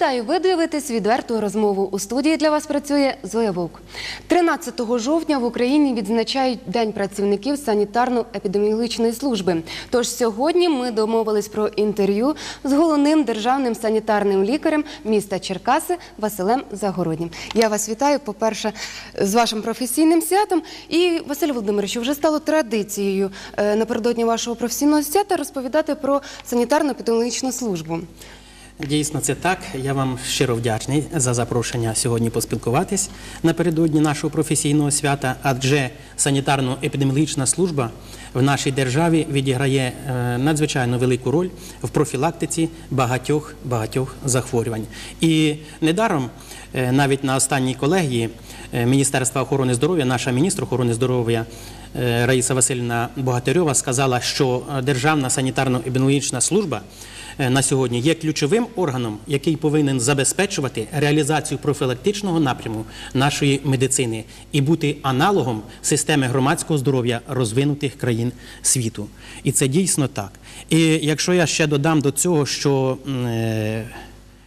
Вітаю! Ви дивитесь відверту розмову. У студії для вас працює Зоя Вовк. 13 жовтня в Україні відзначають День працівників санітарно-епідеміологічної служби. Тож сьогодні ми домовились про інтерв'ю з головним державним санітарним лікарем міста Черкаси Василем Загороднім. Я вас вітаю, по-перше, з вашим професійним святом. І Василь Володимирович, вже стало традицією е, напередодні вашого професійного свята розповідати про санітарно-епідеміологічну службу. Дійсно, це так. Я вам щиро вдячний за запрошення сьогодні поспілкуватись напередодні нашого професійного свята, адже санітарно-епідеміологічна служба в нашій державі відіграє е, надзвичайно велику роль в профілактиці багатьох багатьох захворювань. І недаром е, навіть на останній колегії е, Міністерства охорони здоров'я, наша міністр охорони здоров'я Раїса Васильівна Богатирьова сказала, що Державна санітарно-епідеміологічна служба на сьогодні є ключовим органом, який повинен забезпечувати реалізацію профілактичного напряму нашої медицини і бути аналогом системи громадського здоров'я розвинутих країн світу. І це дійсно так. І якщо я ще додам до цього, що е,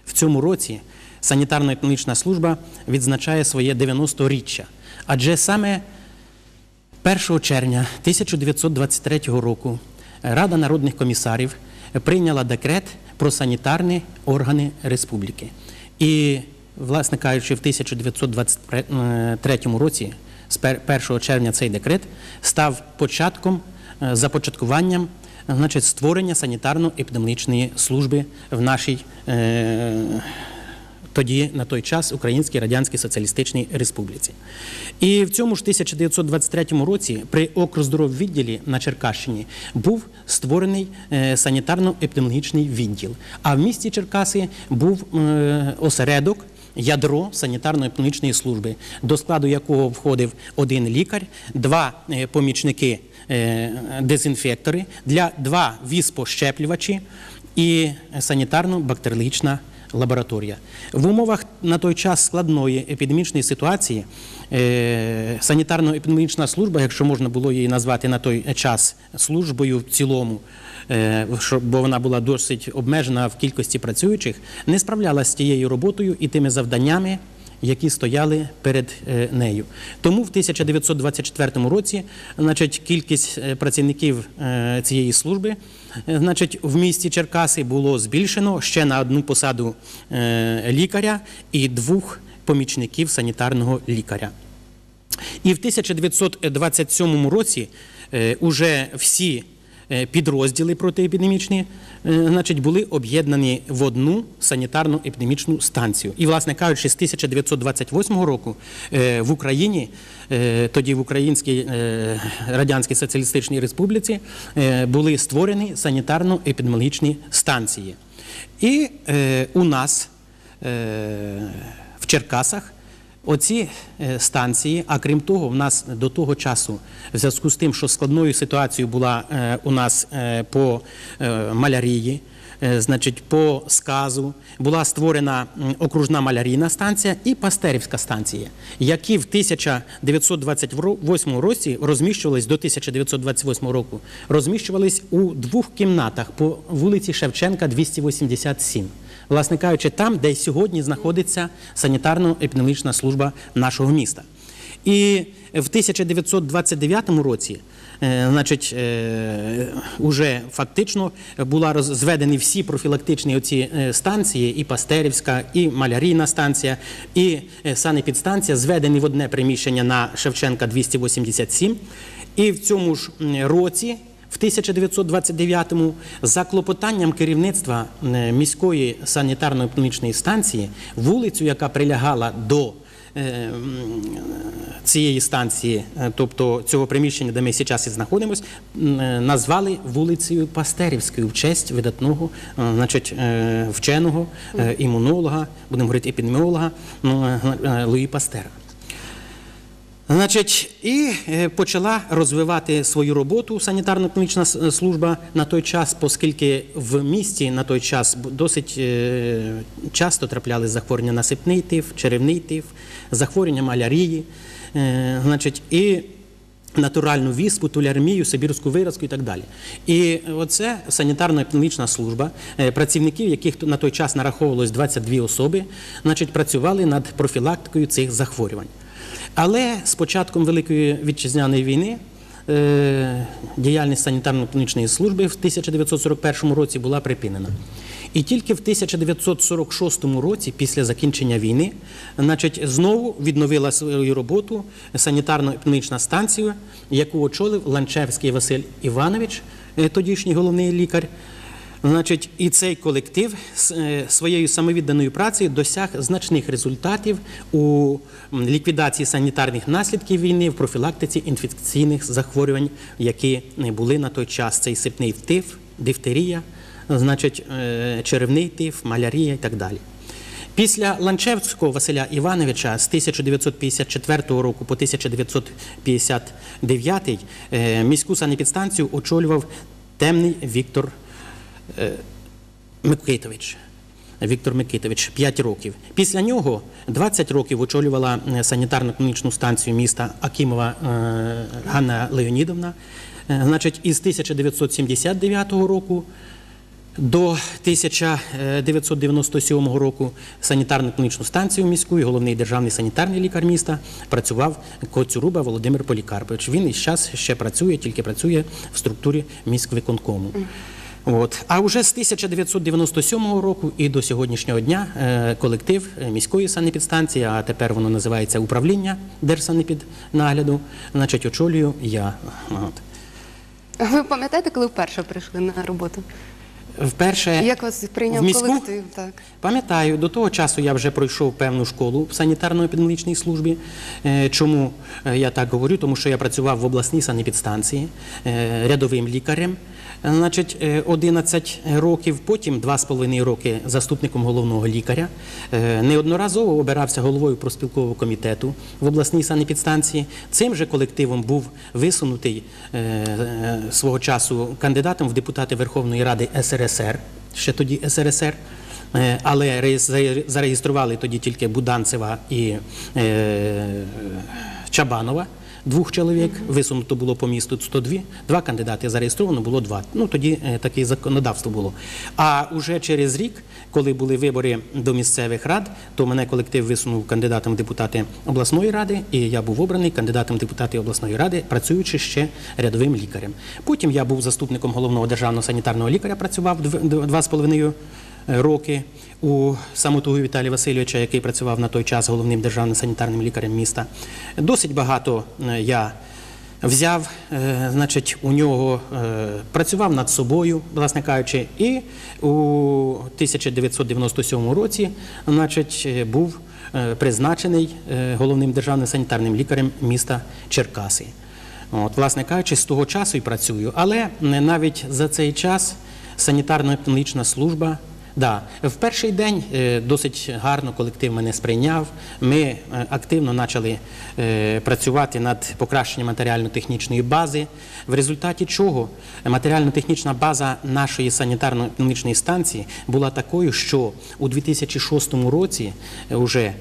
в цьому році санітарно-економічна служба відзначає своє 90-річчя, адже саме 1 червня 1923 року Рада народних комісарів прийняла декрет про санітарні органи республіки. І, власне кажучи, в 1923 році, з пер- 1 червня, цей декрет став початком, е, започаткуванням значить, створення санітарно-епідемічної служби в нашій. е, тоді на той час Українській Радянській Соціалістичній Республіці. І в цьому ж 1923 році при окруздороввідділі на Черкащині був створений е, санітарно-епідеміологічний відділ. А в місті Черкаси був е, осередок. Ядро санітарно-епідеміологічної служби, до складу якого входив один лікар, два е, помічники дезінфектори, для два віспощеплювачі і санітарно-бактеріологічна лабораторія. В умовах на той час складної епідемічної ситуації е, санітарно-епідемічна служба, якщо можна було її назвати на той час службою в цілому, е, бо вона була досить обмежена в кількості працюючих, не справлялася з тією роботою і тими завданнями, які стояли перед е, нею. Тому в 1924 році значить, кількість е, працівників е, цієї служби значить, в місті Черкаси було збільшено ще на одну посаду лікаря і двох помічників санітарного лікаря. І в 1927 році уже всі підрозділи протиепідемічні е, значить, були об'єднані в одну санітарно-епідемічну станцію. І, власне кажучи, з 1928 року е, в Україні, е, тоді в Українській е, Радянській Соціалістичній Республіці, е, були створені санітарно-епідеміологічні станції. І е, у нас е, в Черкасах Оці е, станції, а крім того, в нас до того часу, в зв'язку з тим, що складною ситуацією була е, у нас е, по малярії, значить, по сказу, була створена окружна малярійна станція і Пастерівська станція, які в 1928 році розміщувались до 1928 року, розміщувались у двох кімнатах по вулиці Шевченка, 287 власне кажучи, там, де сьогодні знаходиться санітарно-епідеміологічна служба нашого міста. І в 1929 році, е, значить, е, уже фактично була роз- зведені всі профілактичні оці е, станції, і Пастерівська, і малярійна станція, і санепідстанція, зведені в одне приміщення на Шевченка 287. І в цьому ж році в 1929-му за клопотанням керівництва е, міської санітарно-епідемічної станції вулицю, яка прилягала до е, цієї станції, е, тобто цього приміщення, де ми зараз і знаходимося, назвали вулицею Пастерівською в честь видатного значить, вченого, імунолога, будемо говорити епідеміолога ну, Луї Пастера. Значить, і е, почала розвивати свою роботу санітарно-економічна служба на той час, оскільки в місті на той час досить е, часто трапляли захворювання на сипний тиф, черевний тиф, захворювання малярії. Е, Значить, і натуральну віспу, тулярмію, сибірську виразку і так далі. І оце санітарно-епідемічна служба, працівників, яких на той час нараховувалось 22 особи, значить, працювали над профілактикою цих захворювань. Але з початком Великої вітчизняної війни е, діяльність санітарно-клінічної служби в 1941 році була припинена. І тільки в 1946 році, після закінчення війни, значить, знову відновила свою роботу санітарно-епідемічна станція, яку очолив Ланчевський Василь Іванович, е, тодішній головний лікар. Значить, і цей колектив е, своєю самовідданою працею досяг значних результатів у ліквідації санітарних наслідків війни в профілактиці інфекційних захворювань, які були на той час. Цей сипний тиф, дифтерія, значить, е, черевний тиф, малярія і так далі. Після Ланчевського Василя Івановича з 1954 року по 1959 е, міську санепідстанцію очолював темний Віктор Микитович. Віктор Микитович 5 років. Після нього 20 років очолювала е, санітарно-клінічну станцію міста Акімова е, Ганна Леонідовна. Е, Значить, із 1979 року до 1997 року санітарно-клінічну станцію міську і головний державний санітарний лікар міста працював Коцюруба Володимир Полікарпович. Він і зараз ще працює, тільки працює в структурі міськвиконкому. От. А вже з 1997 року і до сьогоднішнього дня е, колектив е, міської санепідстанції, а тепер воно називається управління Держсанепіднагляду, значить, очолюю я. От. Ви пам'ятаєте, коли вперше прийшли на роботу? Вперше Як вас прийняв в міську? колектив? Так. Пам'ятаю, до того часу я вже пройшов певну школу в санітарно-епідемічній службі. Е, Чому я так говорю? Тому що я працював в обласній санепідстанції рядовим лікарем. Е, Значить, е, 11 років, потім 2,5 роки заступником головного лікаря. Е, Неодноразово обирався головою проспілкового комітету в обласній санепідстанції. Цим же колективом був висунутий е, е, свого часу кандидатом в депутати Верховної Ради СРСР, ще тоді СРСР. Е, Але зареєстрували тоді тільки Буданцева і е, Чабанова. Двох чоловік висунуто було по місту 102, два кандидати зареєстровано було два. Ну тоді е, таке законодавство було. А уже через рік, коли були вибори до місцевих рад, то мене колектив висунув кандидатом депутати обласної ради, і я був обраний кандидатом депутати обласної ради, працюючи ще рядовим лікарем. Потім я був заступником головного державного санітарного лікаря, працював дв- дв- два з половиною роки у самотугу Віталія Васильовича, який працював на той час головним державним санітарним лікарем міста. Досить багато е, я взяв, е, значить, у нього е, працював над собою, власне кажучи, і у 1997 році, значить, був призначений головним державним санітарним лікарем міста Черкаси. От, власне кажучи, з того часу і працюю. Але навіть за цей час санітарно-епідемічна служба. Да, в перший день е, досить гарно колектив мене сприйняв. Ми е, активно почали е, працювати над покращенням матеріально-технічної бази, в результаті чого матеріально-технічна база нашої санітарно-епідемічної станції була такою, що у 2006 році вже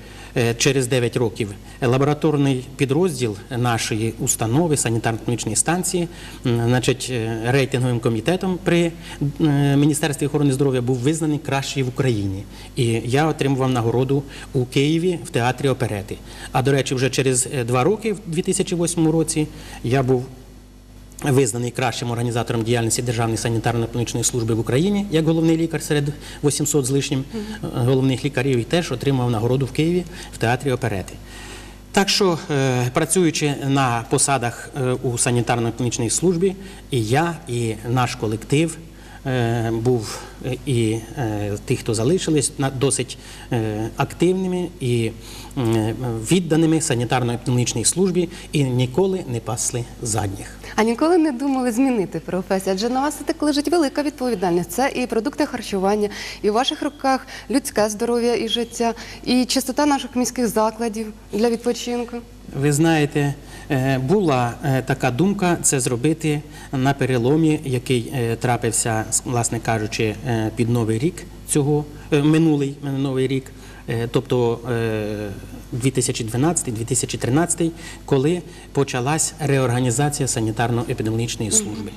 через 9 років лабораторний підрозділ нашої установи санітарно-клінічної станції, значить, е, рейтинговим комітетом при е, Міністерстві охорони здоров'я був визнаний кращий в Україні. І я отримував нагороду у Києві в театрі оперети. А до речі, вже через е, два роки, в 2008 році, я був визнаний кращим організатором діяльності Державної санітарно-клінічної служби в Україні як головний лікар серед 800 з лишнім е, головних лікарів і теж отримав нагороду в Києві в театрі оперети. Так що, е, працюючи на посадах е, у санітарно-клінічній службі, і я, і наш колектив був і тих, хто залишились, досить активними і відданими санітарно-епідемічній службі і ніколи не пасли задніх. А ніколи не думали змінити професію? Адже на вас так лежить велика відповідальність. Це і продукти харчування, і в ваших руках людське здоров'я і життя, і чистота наших міських закладів для відпочинку. Ви знаєте, е, була е, така думка це зробити на переломі, який е, трапився, власне кажучи, під Новий рік цього минулий новий рік, тобто 2012-2013, коли почалась реорганізація санітарно-епідеміологічної служби.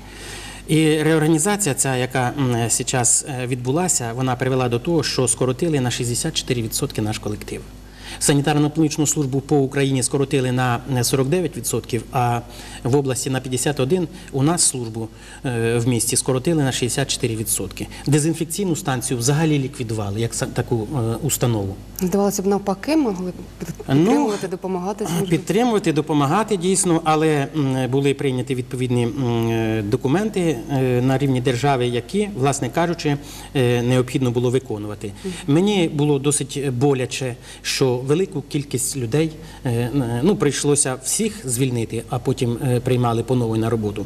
І реорганізація, ця, яка зараз відбулася, вона привела до того, що скоротили на 64% наш колектив. Санітарно-клінічну службу по Україні скоротили на 49%, а в області на 51%. У нас службу е, в місті скоротили на 64%. Дезінфекційну станцію взагалі ліквідували як таку е, установу. Здавалося б, навпаки, могли Ну, підтримувати, допомагати службі. Підтримувати, допомагати дійсно, але були прийняті відповідні е, документи на рівні держави, які, власне кажучи, необхідно було виконувати. Мені було досить боляче, що велику кількість людей е, ну, прийшлося всіх звільнити, а потім е, приймали по новій на роботу.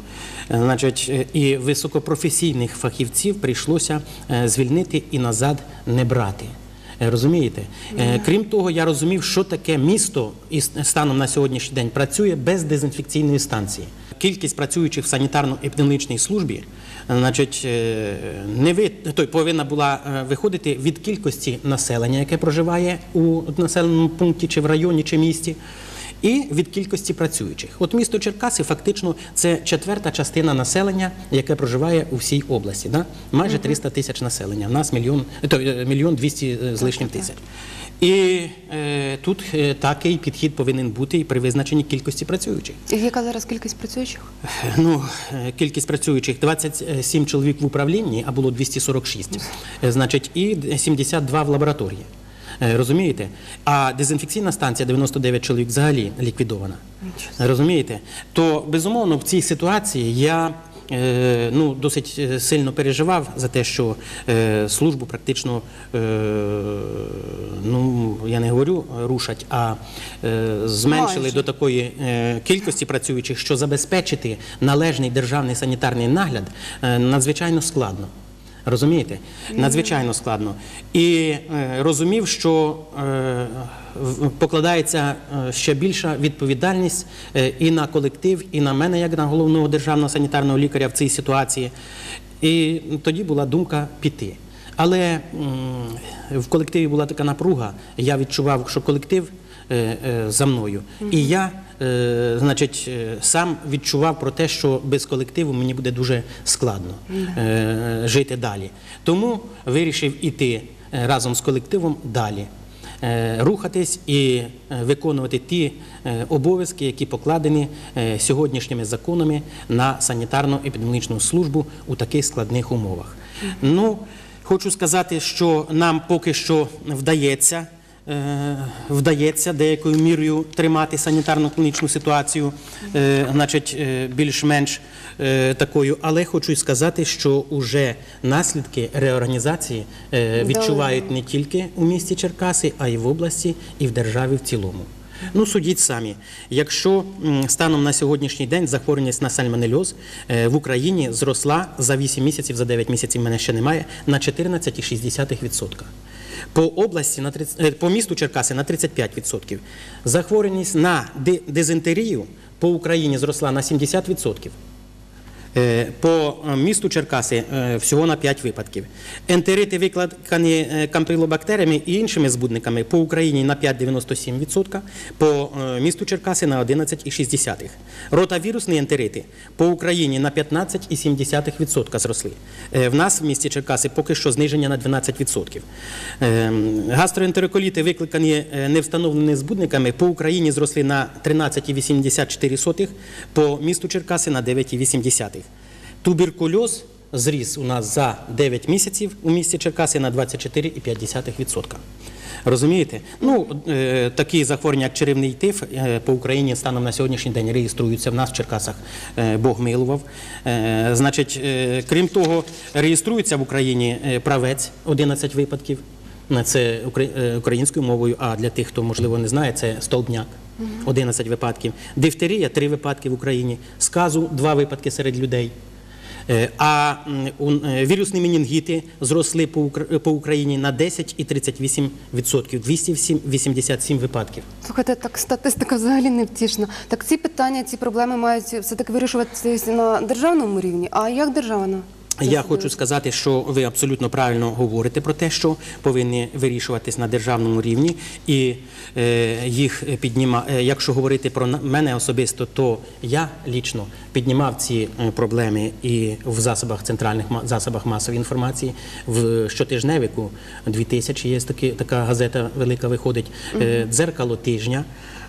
Е, Значить, і високопрофесійних фахівців прийшлося звільнити і назад не брати. Розумієте? Е, Крім того, я розумів, що таке місто і станом на сьогоднішній день працює без дезінфекційної станції. Кількість працюючих в санітарно-епідеміологічній службі, значить, е, не ви, той, повинна була е, виходити від кількості населення, яке проживає у населеному пункті, чи в районі, чи місті. І від кількості працюючих. От місто Черкаси фактично це четверта частина населення, яке проживає у всій області. Да? Майже 300 тисяч населення. В нас мільйон, то, е, мільйон 200 з лишнім тисяч. І е, тут е, такий підхід повинен бути і при визначенні кількості працюючих. І яка зараз кількість працюючих? Ну, е, кількість працюючих 27 чоловік в управлінні, а було 246. Е, Значить, і 72 в лабораторії. Е, Розумієте? А дезінфекційна станція 99 чоловік взагалі ліквідована. Розумієте? То безумовно в цій ситуації я е, ну, досить е, сильно переживав за те, що е, службу практично, е, ну я не говорю рушать, а е, зменшили Майже. до такої е, кількості працюючих, що забезпечити належний державний санітарний нагляд е, надзвичайно складно. Розумієте? Надзвичайно складно. І е, розумів, що е, покладається е, ще більша відповідальність е, і на колектив, і на мене, як на головного державного санітарного лікаря в цій ситуації. І тоді була думка піти. Але в колективі була така напруга. Я відчував, що колектив е, е, за мною. І я, е, значить, е, сам відчував про те, що без колективу мені буде дуже складно е, жити далі. Тому вирішив іти е, разом з колективом далі. е, Рухатись і виконувати ті обов'язки, які покладені сьогоднішніми законами на санітарно-епідеміологічну службу у таких складних умовах. Ну, хочу сказати, що нам поки що вдається вдається деякою мірою тримати санітарно-клінічну ситуацію, е, значить, е, більш-менш е, такою. Але хочу сказати, що вже наслідки реорганізації е, відчувають не тільки у місті Черкаси, а й в області, і в державі в цілому. Ну, судіть самі. Якщо станом на сьогоднішній день захворюваність на сальмонельоз е, в Україні зросла за 8 місяців, за 9 місяців мене ще немає, на 14,6%. По області на 30, е, по місту Черкаси на 35%. Захворюваність на дизентерію по Україні зросла на 70%. Е, По е, місту Черкаси е, всього на 5 випадків. Ентерити викликані кампилобактеріями і іншими збудниками по Україні на 5,97%, по місту Черкаси на 11,6%. Ротавірусні ентерити по Україні на 15,7% зросли. В нас в місті Черкаси поки що зниження на 12%. Е, Гастроентероколіти, викликані невстановленими збудниками, по Україні зросли на 13,84%, по місту Черкаси на 9,8%. Туберкульоз зріс у нас за 9 місяців у місті Черкаси на 24,5%. Розумієте? Ну, е, такі захворювання, як черевний тиф, е, по Україні станом на сьогоднішній день реєструються в нас в Черкасах. е, Бог милував. Значить, крім того, реєструється в Україні правець 11 випадків. Це українською мовою, а для тих, хто можливо не знає, це столбняк. 11 випадків. Дифтерія 3 випадки в Україні. Сказу 2 випадки серед людей. Е, А е, вірусні менінгіти зросли по Укра- Україні на 10 і 38%, 287 випадків. Слухайте, так статистика взагалі не втішна. Так ці питання, ці проблеми мають все-таки вирішуватися на державному рівні. А як держава? Я хочу сказати, що ви абсолютно правильно говорите про те, що повинні вирішуватись на державному рівні, і е, їх підніма. е, Якщо говорити про мене особисто, то я лічно піднімав ці е, проблеми і в засобах центральних засобах масової інформації в щотижневику 2000 є такі, така газета велика виходить дзеркало тижня.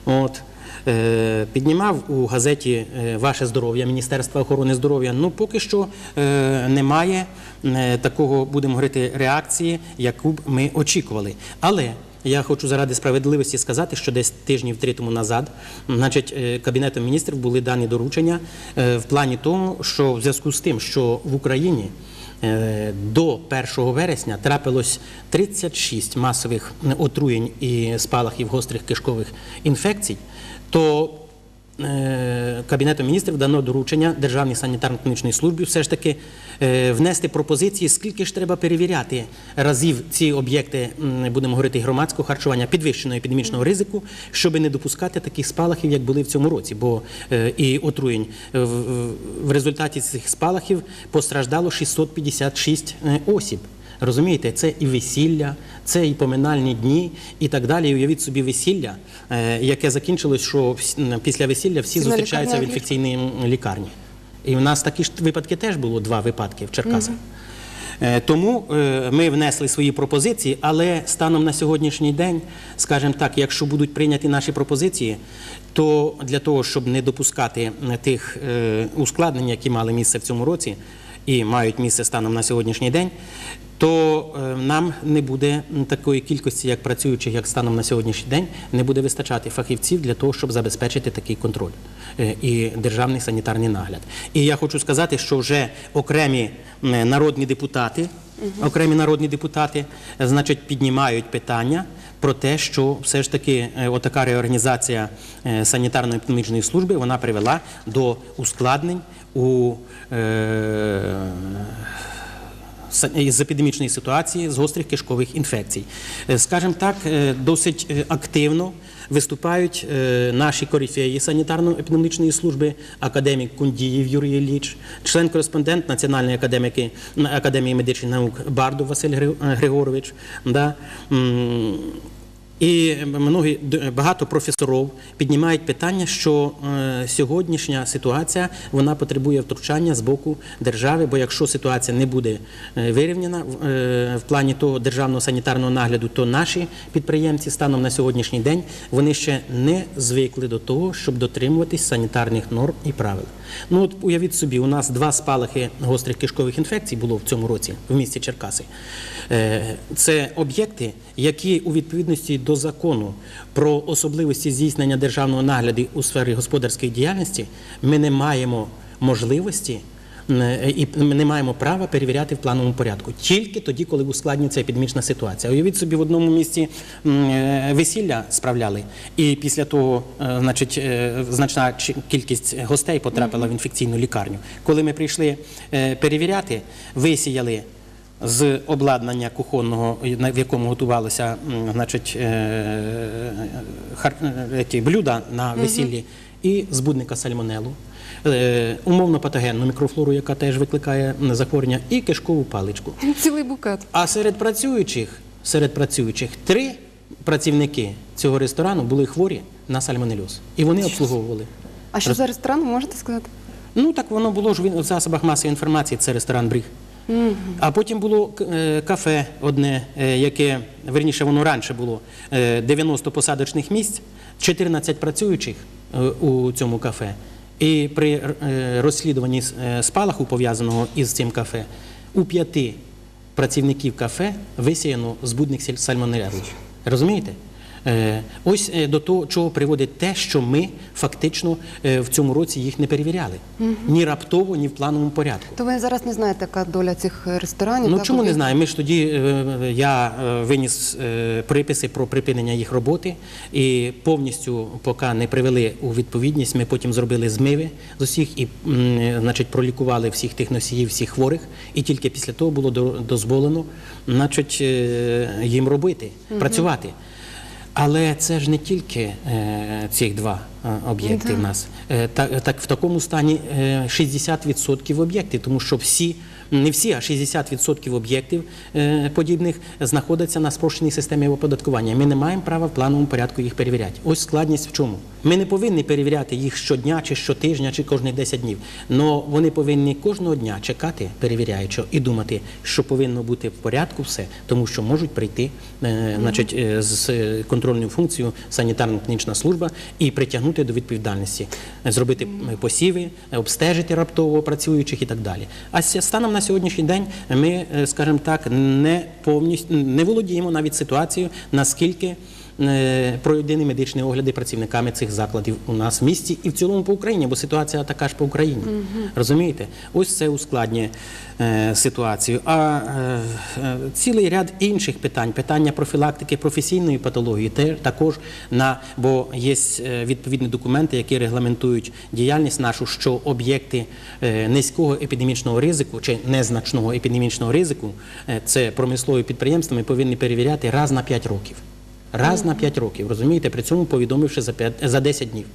От. Е, Піднімав у газеті е, Ваше здоров'я Міністерства охорони здоров'я. Ну поки що е, немає такого, будемо говорити, реакції, яку б ми очікували. Але я хочу заради справедливості сказати, що десь тижнів три тому назад, значить, кабінетом міністрів були дані доручення в плані тому, що в зв'язку з тим, що в Україні До 1 вересня трапилось 36 масових отруєнь і спалахів гострих кишкових інфекцій, то е, Кабінетом міністрів дано доручення Державній санітарно-клінічній службі все ж таки е, внести пропозиції, скільки ж треба перевіряти разів ці об'єкти, будемо говорити, громадського харчування підвищеного епідемічного ризику, щоб не допускати таких спалахів, як були в цьому році. Бо е, і отруєнь в, результаті цих спалахів постраждало 656 е, осіб. Розумієте, це і весілля, це і поминальні дні, і так далі. І Уявіть собі весілля, е, яке закінчилось, що після весілля всі зустрічаються в інфекційній лікарні. І в нас такі ж випадки теж було два випадки в Черкасах. Е, Тому е, ми внесли свої пропозиції, але станом на сьогоднішній день, скажімо так, якщо будуть прийняті наші пропозиції, то для того, щоб не допускати тих ускладнень, які мали місце в цьому році і мають місце станом на сьогоднішній день, то е, нам не буде такої кількості, як працюючих, як станом на сьогоднішній день, не буде вистачати фахівців для того, щоб забезпечити такий контроль е, і державний санітарний нагляд. І я хочу сказати, що вже окремі народні депутати, окремі народні депутати, е, значить, піднімають питання про те, що все ж таки е, отака реорганізація е, санітарно-епідемічної служби вона привела до ускладнень у е, з епідемічної ситуації з гострих кишкових інфекцій. Е, Скажімо так, е, досить е, активно виступають е, наші корифеї санітарно-епідемічної служби, академік Кундіїв Юрій Ілліч, член-кореспондент Національної академіки, академії медичних наук Барду Василь Гри- Григорович. Да? І многі багато професорів піднімають питання, що е, сьогоднішня ситуація вона потребує втручання з боку держави. Бо якщо ситуація не буде е, вирівняна в, е, в плані того державного санітарного нагляду, то наші підприємці станом на сьогоднішній день вони ще не звикли до того, щоб дотримуватись санітарних норм і правил. Ну от уявіть собі, у нас два спалахи гострих кишкових інфекцій було в цьому році в місті Черкаси. Це об'єкти, які у відповідності до закону про особливості здійснення державного нагляду у сфері господарської діяльності ми не маємо можливості. е, І ми не маємо права перевіряти в плановому порядку тільки тоді, коли ускладнюється епідемічна ситуація. Уявіть собі, в одному місці е, весілля справляли, і після того, е, значить, значна кількість гостей потрапила в інфекційну лікарню. Коли ми прийшли перевіряти, висіяли з обладнання кухонного, в якому готувалося м, значить, е, хар... е, ті блюда на весіллі, і збудника сальмонелу, е, умовно патогенну мікрофлору, яка теж викликає захворювання, і кишкову паличку. Цілий букет. А серед працюючих, серед працюючих три працівники цього ресторану були хворі на сальмонельоз. І вони обслуговували. А що за ресторан, можете сказати? Ну так воно було ж в засобах масової інформації, це ресторан Бріг. А потім було е, кафе одне, е, яке, верніше, воно раніше було е, 90 посадочних місць, 14 працюючих е, у цьому кафе. І при е, розслідуванні е, спалаху, пов'язаного із цим кафе, у п'яти працівників кафе висіяно збудник сальмонеллезу. Розумієте? Е, Ось е, до того, чого приводить те, що ми фактично е, в цьому році їх не перевіряли ні раптово, ні в плановому порядку. То ви зараз не знаєте, яка доля цих ресторанів? Ну так, чому не знаю? Ми ж тоді я виніс приписи про припинення їх роботи і повністю, поки не привели у відповідність, ми потім зробили змиви з усіх і значить, пролікували всіх тих носіїв, всіх хворих, і тільки після того було до- дозволено значить, їм робити, працювати. Але це ж не тільки цих ці два е, об'єкти в нас. Е, так, в такому стані е, 60% об'єктів, тому що всі не всі, а 60% об'єктів е, подібних знаходяться на спрощеній системі оподаткування. Ми не маємо права в плановому порядку їх перевіряти. Ось складність в чому. Ми не повинні перевіряти їх щодня, чи щотижня, чи кожні 10 днів. але вони повинні кожного дня чекати, перевіряючи, і думати, що повинно бути в порядку все, тому що можуть прийти е, значить, е, з контрольною функцією санітарно-клінічна служба і притягнути до відповідальності, зробити посіви, обстежити раптово працюючих і так далі. А станом на сьогоднішній день ми, е, скажімо так, не повністю не володіємо навіть ситуацією, наскільки е, пройдені медичні огляди працівниками цих закладів у нас в місті і в цілому по Україні, бо ситуація така ж по Україні. Розумієте? Ось це ускладнює е, ситуацію. А е, цілий ряд інших питань, питання профілактики професійної патології, те також на бо є відповідні документи, які регламентують діяльність нашу, що об'єкти е, низького епідемічного ризику чи незначного епідемічного ризику, е, це промислові підприємства, ми повинні перевіряти раз на 5 років. Раз на 5 років, розумієте, при цьому повідомивши за 5, за 10 днів.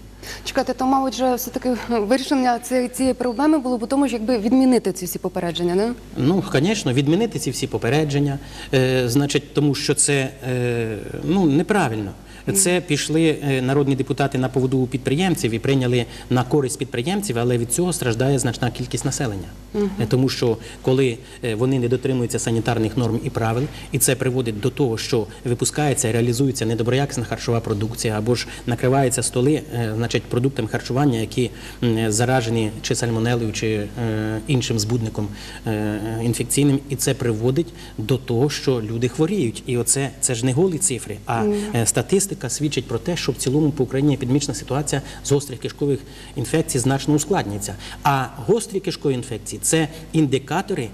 Чекайте, то, мабуть, вже все-таки вирішення цієї, цієї проблеми було б у тому, що якби відмінити ці всі попередження, не? Ну, звісно, відмінити ці всі попередження, е, значить, тому що це е, ну, неправильно. Це пішли е, народні депутати на поводу у підприємців і прийняли на користь підприємців, але від цього страждає значна кількість населення. Е, Тому що коли е, вони не дотримуються санітарних норм і правил, і це приводить до того, що випускається реалізується недоброякісна харчова продукція або ж накриваються столи, значить, продуктами харчування, які заражені чи сальмонелою, чи іншим збудником інфекційним, і це приводить до того, що люди хворіють. І оце це ж не голі цифри, а е, статистика свідчить про те, що в цілому по Україні епідемічна ситуація з гострих кишкових інфекцій значно ускладнюється. А гострі кишкові інфекції це індикатори,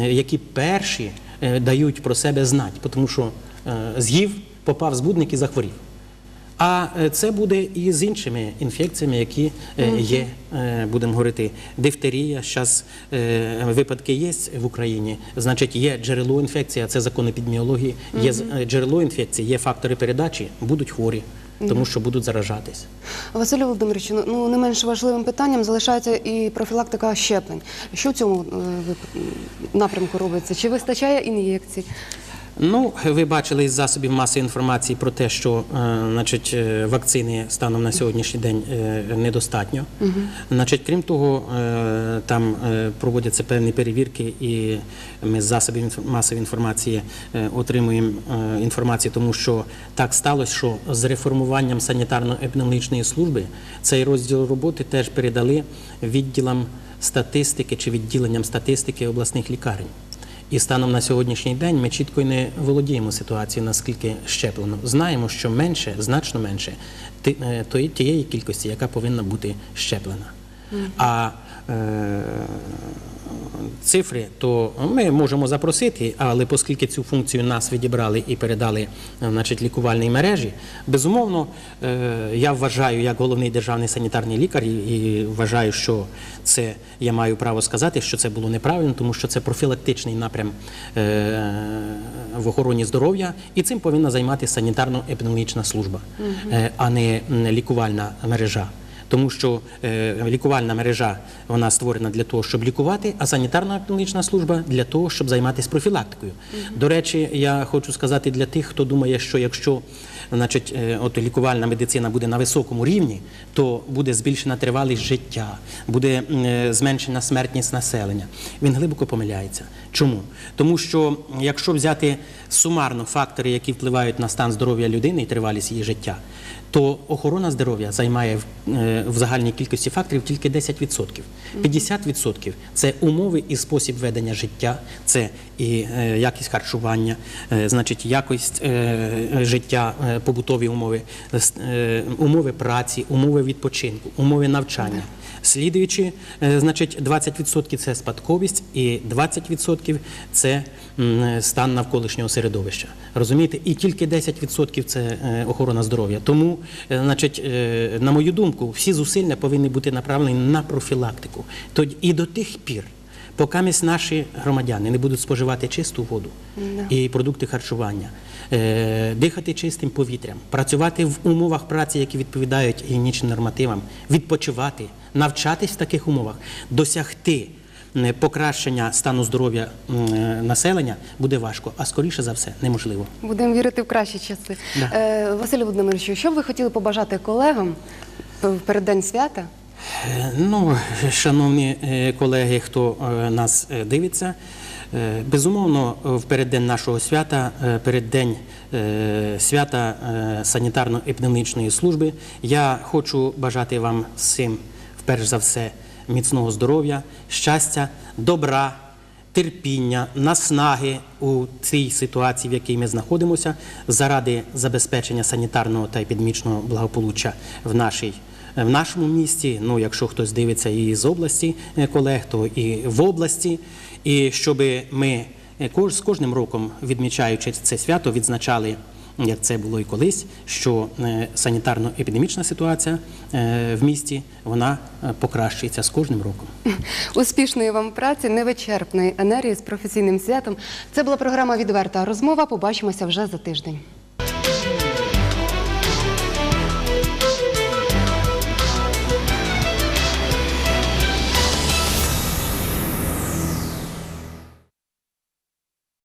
які перші е, дають про себе знати, тому що е, з'їв, попав збудник і захворів. А е, це буде і з іншими інфекціями, які е, є, е, будемо говорити, дифтерія. Зараз випадки є в Україні. Значить, є джерело інфекції, а це закон епідеміології. Є джерело інфекції, є фактори передачі, будуть хворі, тому що будуть заражатись. Василю Володимировичу, ну- ну не менш важливим питанням залишається і профілактика щеплень. Що в цьому напрямку робиться? Чи вистачає ін'єкцій? Ну, ви бачили із засобів масової інформації про те, що е, значить, е, вакцини станом на сьогоднішній день е, недостатньо. Значить, крім того, там проводяться певні перевірки, і ми з засобів масової інформації отримуємо інформацію, тому що так сталося, що з реформуванням санітарно-епідеміологічної служби цей розділ роботи теж передали відділам статистики чи відділенням статистики обласних лікарень. І станом на сьогоднішній день ми чітко й не володіємо ситуацією, наскільки щеплено. Знаємо, що менше, значно менше е, тієї кількості, яка повинна бути щеплена. А е, цифри, то ми можемо запросити, але оскільки цю функцію нас відібрали і передали е, значить, лікувальній мережі, безумовно, е, я вважаю, як головний державний санітарний лікар, і, вважаю, що це я маю право сказати, що це було неправильно, тому що це профілактичний напрям е, в охороні здоров'я, і цим повинна займатися санітарно-епідеміологічна служба, а не лікувальна мережа. Тому що е, лікувальна мережа вона створена для того, щоб лікувати, а санітарно-епідеміологічна служба для того, щоб займатися профілактикою. До речі, я хочу сказати для тих, хто думає, що якщо значить, е, от лікувальна медицина буде на високому рівні, то буде збільшена тривалість життя, буде е, зменшена смертність населення. Він глибоко помиляється. Чому? Тому що якщо взяти сумарно фактори, які впливають на стан здоров'я людини і тривалість її життя, то охорона здоров'я займає в, е, загальній кількості факторів тільки 10%. 50% – це умови і спосіб ведення життя, це і е, якість харчування, е, значить, якість життя, побутові умови, умови праці, умови відпочинку, умови навчання. Слідуючи, е, значить, 20% це спадковість і 20% це стан навколишнього середовища. Розумієте? І тільки 10% це е, охорона здоров'я. Тому, е, значить, на мою думку, всі зусилля повинні бути направлені на профілактику. І до тих пір. Поки наші громадяни не будуть споживати чисту воду і продукти харчування, е, дихати чистим повітрям, працювати в умовах праці, які відповідають гігієнічним нормативам, відпочивати, навчатись в таких умовах, досягти покращення стану здоров'я е, населення буде важко, а скоріше за все неможливо. Будемо вірити в кращі часи. Да. Е, Василю Володимировичу, що б ви хотіли побажати колегам в переддень свята? Ну, шановні е, колеги, хто е, нас е, дивиться, безумовно, в переддень нашого свята, переддень свята санітарно-епідеміологічної служби, я хочу бажати вам всім, вперше за все, міцного здоров'я, щастя, добра. Терпіння, наснаги у цій ситуації, в якій ми знаходимося, заради забезпечення санітарного та епідемічного благополуччя в нашій в нашому місті. Ну, якщо хтось дивиться і з області е, колег, то і в області. І щоб ми е, з кожним роком, відмічаючи це свято, відзначали. Як це було і колись, що е, санітарно-епідемічна ситуація е, в місті вона е, покращується з кожним роком. Успішної вам праці, невичерпної енергії з професійним святом. Це була програма Відверта розмова. Побачимося вже за тиждень.